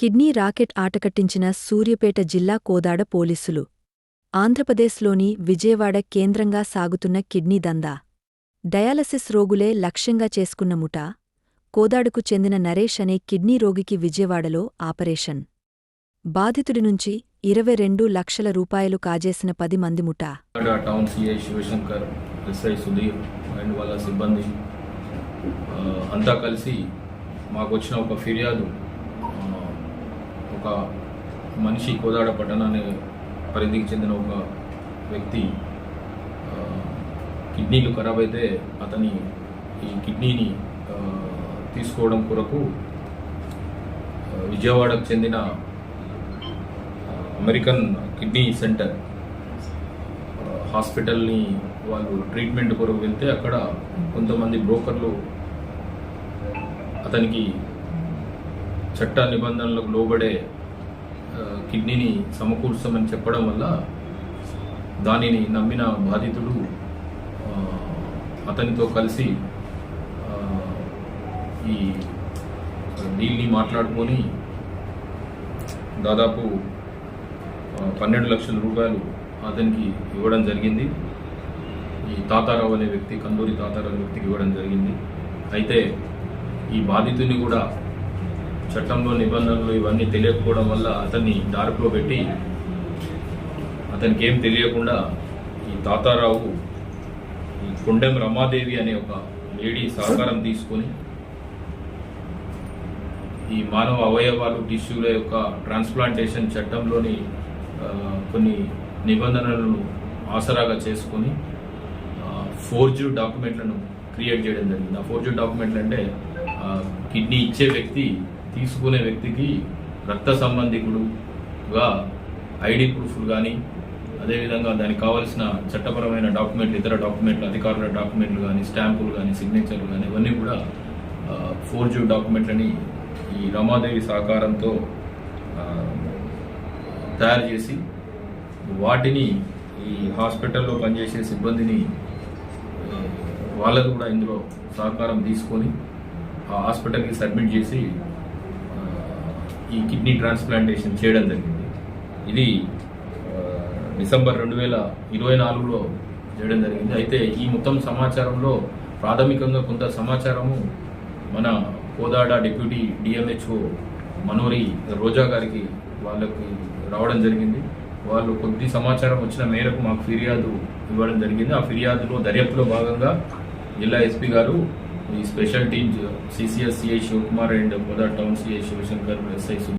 Kidney racket ఆటకట్టించిన Suryapet జిల్లా కోదాడ పోలీసులు. ఆంధ్రప్రదేశ్లోని విజయవాడ కేంద్రంగా సాగుతున్న కిడ్నీ దందా. డయాలసిస్ రోగులే లక్ష్యంగా చేసుకున్న ముఠా కోదాడుకు చెందిన నరేష్ అనే కిడ్నీ రోగికి విజయవాడలో ఆపరేషన్. బాధితుడి నుంచి ఇరవై రెండు లక్షల రూపాయలు కాజేసిన పది మంది ముఠా. Town CI Shivashankar SI Sudheer and వాళ్ళ సిబ్బంది అంతా కలిసి మాకు వచ్చిన ఒక ఫిర్యాదు. ఒక మనిషి కోదాడ పట్టణాన్ని పరిధికి చెందిన ఒక వ్యక్తి కిడ్నీలు ఖరాబ్ అయితే అతని ఈ కిడ్నీని తీసుకోవడం కొరకు విజయవాడకు చెందిన అమెరికన్ కిడ్నీ సెంటర్ హాస్పిటల్ని వాళ్ళు ట్రీట్మెంట్ కొరకు వెళ్తే అక్కడ కొంతమంది బ్రోకర్లు అతనికి చట్ట నిబంధనలకు లోబడే కిడ్నీని సమకూర్చమని చెప్పడం వల్ల దానిని నమ్మిన బాధితుడు అతనితో కలిసి ఈ డీల్ని మాట్లాడుకొని దాదాపు పన్నెండు లక్షల రూపాయలు అతనికి ఇవ్వడం జరిగింది. ఈ తాతారావు అనే వ్యక్తి కందూరి తాతారావు వ్యక్తికి ఇవ్వడం జరిగింది. అయితే ఈ బాధితుని కూడా చట్టంలో నిబంధనలు ఇవన్నీ తెలియకపోవడం వల్ల అతన్ని దారిలో పెట్టి అతనికి ఏం తెలియకుండా ఈ తాతారావు ఈ కొండెం రమాదేవి అనే ఒక లేడీ సహకారం తీసుకొని ఈ మానవ అవయవాలు టిష్యూల యొక్క ట్రాన్స్ప్లాంటేషన్ చట్టంలోని కొన్ని నిబంధనలను ఆసరాగా చేసుకొని ఫోర్జు డాక్యుమెంట్లను క్రియేట్ చేయడం జరిగింది. ఆ ఫోర్జు డాక్యుమెంట్లు అంటే కిడ్నీ ఇచ్చే వ్యక్తి తీసుకునే వ్యక్తికి రక్త సంబంధికుడుగా ఐడి ప్రూఫ్లు కానీ అదేవిధంగా దానికి కావాల్సిన చట్టపరమైన డాక్యుమెంట్లు ఇతర డాక్యుమెంట్లు అధికారుల డాక్యుమెంట్లు కానీ స్టాంపులు కానీ సిగ్నేచర్లు కానీ ఇవన్నీ కూడా ఫోర్జు డాక్యుమెంట్లని ఈ రమాదేవి సహకారంతో తయారు చేసి వాటిని ఈ హాస్పిటల్లో పనిచేసే సిబ్బందిని వాళ్ళకు కూడా ఇందులో సహకారం తీసుకొని ఆ హాస్పిటల్కి సబ్మిట్ చేసి ఈ కిడ్నీ ట్రాన్స్ప్లాంటేషన్ చేయడం జరిగింది. ఇది డిసెంబర్ రెండు వేల ఇరవై నాలుగులో చేయడం జరిగింది. అయితే ఈ మొత్తం సమాచారంలో ప్రాథమికంగా కొంత సమాచారము మన కోదాడ డిప్యూటీ డిఎంహెచ్ఓ మనోరి రోజా గారికి వాళ్ళకి రావడం జరిగింది. వాళ్ళు కొద్ది సమాచారం వచ్చిన మేరకు మాకు ఫిర్యాదు ఇవ్వడం జరిగింది. ఆ ఫిర్యాదులో దర్యాప్తులో భాగంగా జిల్లా ఎస్పీ గారు ఈ special team CCS CI Shivakumar and Kodad town CI Shivashankar SI